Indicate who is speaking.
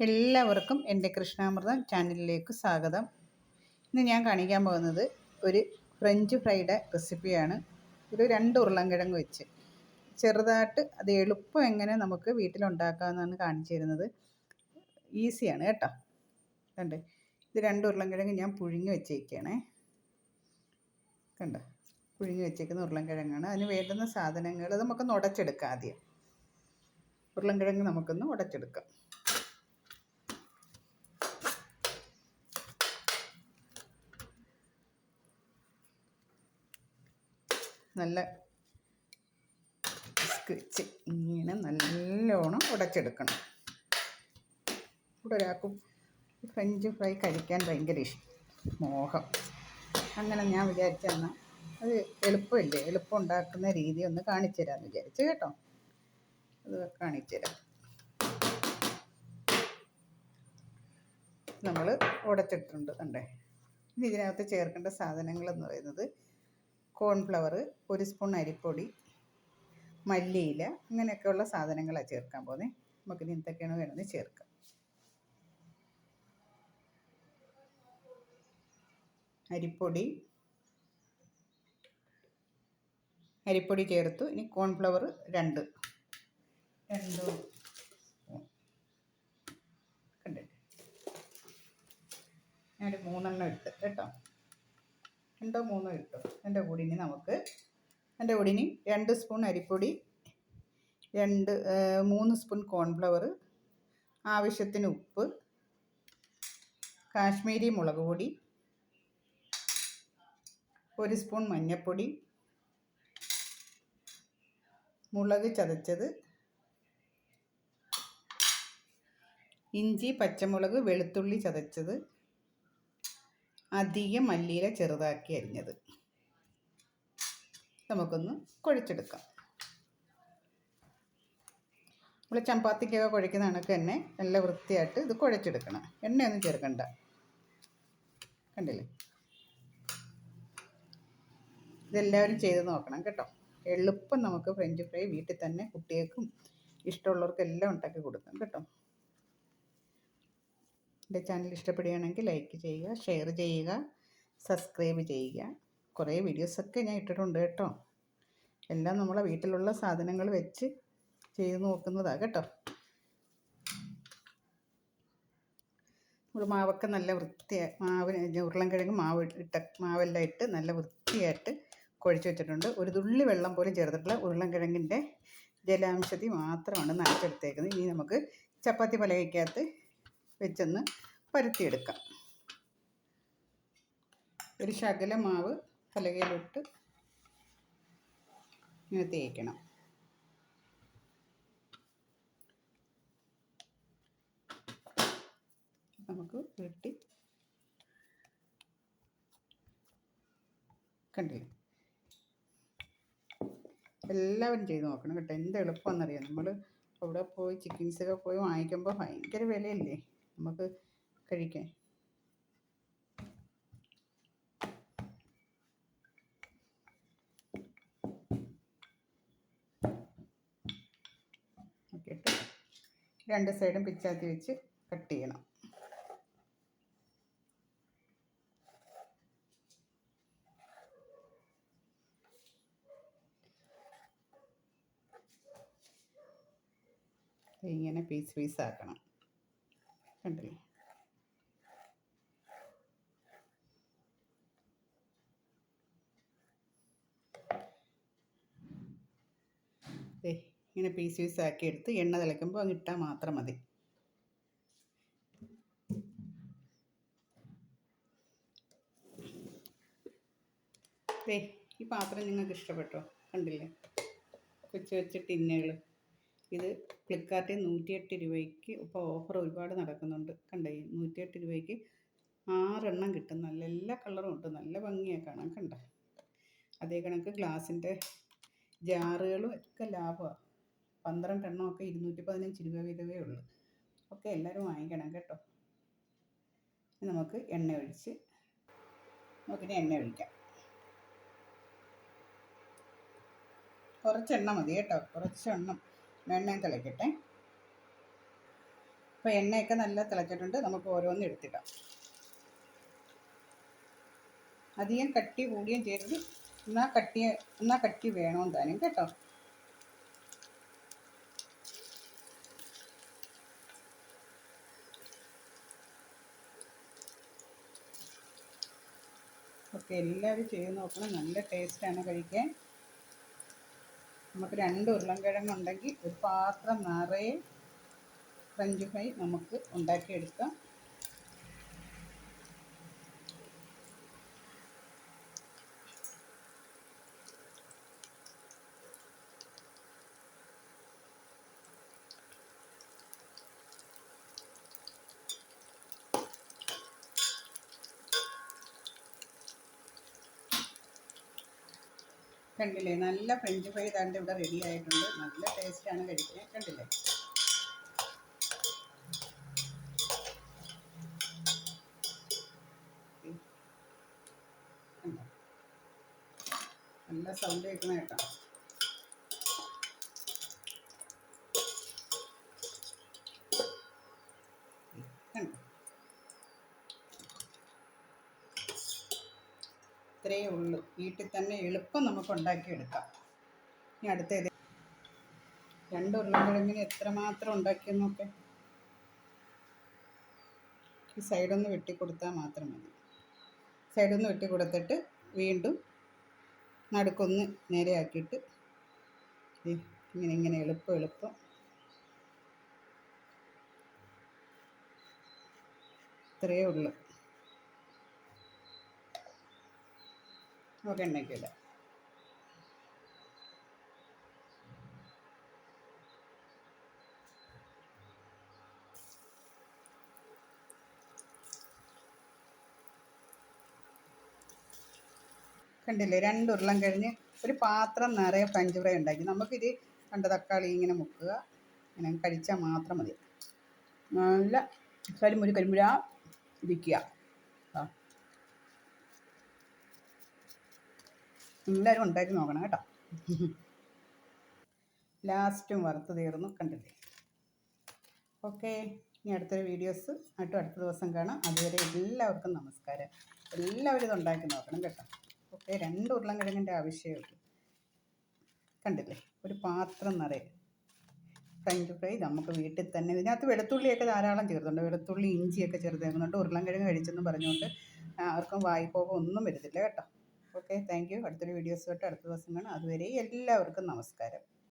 Speaker 1: എല്ലാവർക്കും എന്റെ കൃഷ്ണാമൃതം ചാനലിലേക്ക് സ്വാഗതം. ഇന്ന് ഞാൻ കാണിക്കാൻ പോകുന്നത് ഒരു ഫ്രഞ്ച് ഫ്രൈഡ് റെസിപ്പിയാണ്. ഒരു രണ്ട് ഉരുളൻകിഴങ്ങ് വെച്ച് ചെറുതായിട്ട് അത് എളുപ്പം എങ്ങനെ നമുക്ക് വീട്ടിലുണ്ടാക്കാമെന്നാണ് കാണിച്ചു തരുന്നത്. ഈസിയാണ് കേട്ടോ. കണ്ടേ? ഇത് രണ്ട് ഉരുളൻകിഴങ്ങ് ഞാൻ പുഴുങ്ങി വെച്ചേക്കാണേ. കണ്ടോ? പുഴുങ്ങി വെച്ചേക്കുന്ന ഉരുളൻകിഴങ്ങാണ്. അതിന് വേണ്ടുന്ന സാധനങ്ങൾ നമുക്ക് ഉടച്ചെടുക്കാം ആദ്യം. ഉരുളൻകിഴങ്ങ് നമുക്കൊന്ന് ഉടച്ചെടുക്കാം. നല്ല വെച്ച് ഇങ്ങനെ നല്ലോണം ഉടച്ചെടുക്കണം. ഇവിടെ ഒരാൾക്കും ഫ്രഞ്ച് ഫ്രൈ കഴിക്കാൻ ഭയങ്കര ഇഷ്ടം മോഹം. അങ്ങനെ ഞാൻ വിചാരിച്ചെന്നാൽ അത് എളുപ്പമില്ലേ? എളുപ്പം ഉണ്ടാക്കുന്ന രീതി ഒന്ന് കാണിച്ചു തരാമെന്ന് വിചാരിച്ചു കേട്ടോ. അത് കാണിച്ചു തരാം നമ്മൾ ഉടച്ചിട്ടുണ്ട് കണ്ടേ. ഇനി ഇതിനകത്ത് ചേർക്കേണ്ട സാധനങ്ങൾ എന്ന് പറയുന്നത് കോൺഫ്ലവർ ഒരു സ്പൂൺ അരിപ്പൊടി മല്ലിയില അങ്ങനെയൊക്കെയുള്ള സാധനങ്ങളാണ് ചേർക്കാൻ പോകുന്നത് നമുക്കിനി എന്തൊക്കെയാണ് വേണമെന്ന് ചേർക്കാം. അരിപ്പൊടി. അരിപ്പൊടി ചേർത്തു. ഇനി കോൺഫ്ലവർ രണ്ട്. രണ്ട്? കണ്ടിട്ട് ഞാനൊരു മൂന്നെണ്ണം ഇട്ട് രണ്ടോ മൂന്നോ ഇട്ടു എന്റെ കൂടി ഇനി നമുക്ക്. എന്റെ കൂടി ഇനി രണ്ട് സ്പൂൺ അരിപ്പൊടി രണ്ട് മൂന്ന് സ്പൂൺ കോൺഫ്ലവർ ആവശ്യത്തിന് ഉപ്പ് കാശ്മീരി മുളക് പൊടി ഒരു സ്പൂൺ മഞ്ഞൾപ്പൊടി മുളക് ചതച്ചത് ഇഞ്ചി പച്ചമുളക് വെളുത്തുള്ളി ചതച്ചത് അധികം മല്ലിയില ചെറുതാക്കി അരിഞ്ഞത്. നമുക്കൊന്ന് കുഴച്ചെടുക്കാം. നമ്മൾ ചപ്പാത്തിക്കൊക്കെ കുഴക്കുന്ന കണക്ക് തന്നെ നല്ല വൃത്തിയായിട്ട് ഇത് കുഴച്ചെടുക്കണം. എണ്ണയൊന്നും ചേർക്കണ്ട. കണ്ടില്ലേ? ഇതെല്ലാവരും ചെയ്ത് നോക്കണം കേട്ടോ. എളുപ്പം നമുക്ക് ഫ്രഞ്ച് ഫ്രൈ വീട്ടിൽ തന്നെ കുട്ടികൾക്കും ഇഷ്ടമുള്ളവർക്കെല്ലാം ഉണ്ടാക്കി കൊടുക്കാം കേട്ടോ. എന്റെ ചാനൽ ഇഷ്ടപ്പെടുകയാണെങ്കിൽ ലൈക്ക് ചെയ്യുക ഷെയർ ചെയ്യുക സബ്സ്ക്രൈബ് ചെയ്യുക. കുറേ വീഡിയോസൊക്കെ ഞാൻ ഇട്ടിട്ടുണ്ട് കേട്ടോ. എല്ലാം നമ്മളെ വീട്ടിലുള്ള സാധനങ്ങൾ വെച്ച് ചെയ്ത് നോക്കുന്നതാണ് കേട്ടോ. നമ്മൾ മാവൊക്കെ നല്ല വൃത്തിയായി മാവ് ഉരുളൻകിഴങ്ങ് മാവ് ഇട്ട മാവെല്ലാം ഇട്ട് നല്ല വൃത്തിയായിട്ട് കുഴച്ച് വെച്ചിട്ടുണ്ട്. ഒരു തുള്ളി വെള്ളം പോലും ചേർത്തിട്ടുള്ള ഉരുളൻകിഴങ്ങിന്റെ ജലാംശതി മാത്രമാണ് നനച്ചെടുത്തേക്കുന്നത്. ഇനി നമുക്ക് ചപ്പാത്തി പലകയ്ക്കകത്ത് വെച്ചൊന്ന് പരത്തിയെടുക്കാം. ഒരു ശകല മാവ് പലകയിലിട്ട് ഇങ്ങനെ തേക്കണം. നമുക്ക് വെട്ടി കണ്ടില്ലേ? എല്ലാവരും ചെയ്ത് നോക്കണം കേട്ടോ. എന്ത് എളുപ്പമെന്നറിയാം നമ്മൾ അവിടെ പോയി ചിക്കൻസൊക്കെ പോയി വാങ്ങിക്കുമ്പോൾ ഭയങ്കര വിലയല്ലേ? നമുക്ക് നോക്കിയിട്ട് രണ്ട് സൈഡും പിച്ചാത്തി വെച്ച് കട്ട് ചെയ്യണം. ഇങ്ങനെ പീസ് പീസ് ആക്കണം ദേ ഇങ്ങനെ പീസ് പീസ് ആക്കി എടുത്ത് എണ്ണ തിളയ്ക്കുമ്പോൾ അങ്ങ് മാത്രം മതി. ഈ പാത്രം നിങ്ങൾക്ക് ഇഷ്ടപ്പെട്ടോ? കണ്ടില്ലേ? കൊച്ചു കൊച്ചു ടിന്നുകൾ ഇത് ഫ്ലിപ്കാർട്ടിൽ നൂറ്റിയെട്ട് രൂപയ്ക്ക് ഇപ്പോൾ ഓഫർ ഒരുപാട് നടക്കുന്നുണ്ട്. കണ്ടേ നൂറ്റിയെട്ട് രൂപയ്ക്ക് ആറെണ്ണം കിട്ടും. നല്ല എല്ലാ കളറും ഉണ്ട്. നല്ല ഭംഗിയാണ് കാണാൻ കണ്ട? അതേ കണക്ക് ഗ്ലാസിന്റെ ജാറുകളും ഒക്കെ ലാഭമാണ് പന്ത്രണ്ടെണ്ണമൊക്കെ ഇരുന്നൂറ്റി പതിനഞ്ച് രൂപ വീതമേ ഉള്ളൂ. ഒക്കെ എല്ലാവരും വാങ്ങിക്കണം കേട്ടോ. നമുക്ക് എണ്ണ ഒഴിച്ച് നമുക്കിനി എണ്ണ ഒഴിക്കാം. കുറച്ചെണ്ണ മതി കേട്ടോ. കുറച്ച് എണ്ണ എണ്ണ തിളയ്ക്കട്ടെ അപ്പോൾ എണ്ണയൊക്കെ നല്ല തിളച്ചിട്ടുണ്ട്. നമുക്ക് ഓരോന്നും എടുത്തിടാം. അധികം കട്ടി കൂടിയും ചേരുന്നു എന്നാൽ കട്ടി എന്നാൽ കട്ടി വേണമെന്ന് താനും കേട്ടോ. ഓക്കെ എല്ലാവരും ചെയ്ത് നോക്കണം. നല്ല ടേസ്റ്റാണ് കഴിക്കാൻ. നമുക്ക് രണ്ട് ഉരുളൻകിഴങ്ങുണ്ടെങ്കിൽ ഒരു പാത്രം നിറയെ ഫ്രഞ്ച് ഫ്രൈ നമുക്ക് ഉണ്ടാക്കിയെടുക്കാം. കണ്ടില്ലേ? നല്ല ഫ്രഞ്ച് ഫ്രൈ താണ്ട് ഇവിടെ റെഡി ആയിട്ടുണ്ട്. നല്ല ടേസ്റ്റാണ് കഴിക്കാൻ. കണ്ടില്ലേ? കണ്ടോ? നല്ല സൗണ്ട് കേൾക്കണ കേട്ടോ കണ്ടോ ഇത്രയേ ഉള്ളൂ. വീട്ടിൽ തന്നെ എളുപ്പം നമുക്ക് ഉണ്ടാക്കിയെടുക്കാം. ഇനി അടുത്തത് രണ്ട് ഉരുളക്കിഴങ്ങിന് എത്രമാത്രം ഉണ്ടാക്കിയെന്നൊക്കെ ഈ സൈഡൊന്ന് വെട്ടിക്കൊടുത്താൽ മാത്രം മതി. സൈഡൊന്ന് വെട്ടിക്കൊടുത്തിട്ട് വീണ്ടും നടുക്കൊന്ന് നേരെയാക്കിയിട്ട് ഇങ്ങനെ ഇങ്ങനെ എളുപ്പം എളുപ്പം. ഇത്രയേ ഉള്ളൂ. നമുക്ക് എണ്ണയ്ക്കിടാം കണ്ടില്ലേ? രണ്ട് ഉരുളൻ കഴിഞ്ഞ് ഒരു പാത്രം നിറയെ ഫ്രഞ്ച് ഫ്രൈ ഉണ്ടാക്കി. നമുക്കിത് കണ്ട തക്കാളി ഇങ്ങനെ മുക്കുക. ഇങ്ങനെ കഴിച്ചാൽ മാത്രം മതി. നല്ല കരിമുരി കരിമുര ഇരിക്കുക. എല്ലാവരും ഉണ്ടാക്കി നോക്കണം കേട്ടോ. ലാസ്റ്റും വറുത്ത് തീർന്നു കണ്ടില്ലേ? ഓക്കെ ഇനി അടുത്തൊരു വീഡിയോസ് ആയിട്ടും അടുത്ത ദിവസം കാണാം. അതുവരെ എല്ലാവർക്കും നമസ്കാരം. എല്ലാവരും ഇത് ഉണ്ടാക്കി നോക്കണം കേട്ടോ. ഓക്കെ രണ്ട് ഉരുളൻ കിഴങ്ങിന്റെ ആവശ്യമേ കണ്ടില്ലേ? ഒരു പാത്രം നിറയെ. ഫ്രഞ്ച് ഫ്രൈ നമുക്ക് വീട്ടിൽ തന്നെ. ഇതിനകത്ത് വെളുത്തുള്ളിയൊക്കെ ധാരാളം ചേർത്തുണ്ട് വെളുത്തുള്ളി ഇഞ്ചിയൊക്കെ ചേർത്തേക്കുന്നുണ്ട് ഉരുളൻകിഴങ്ങ് കഴിച്ചെന്ന് പറഞ്ഞുകൊണ്ട് ആർക്കും വായ്പോകം ഒന്നും വരുത്തില്ല കേട്ടോ. ഓക്കെ താങ്ക് യു അടുത്തൊരു വീഡിയോസ് തൊട്ട് അടുത്ത ദിവസം കാണാം. അതുവരെ എല്ലാവർക്കും നമസ്കാരം.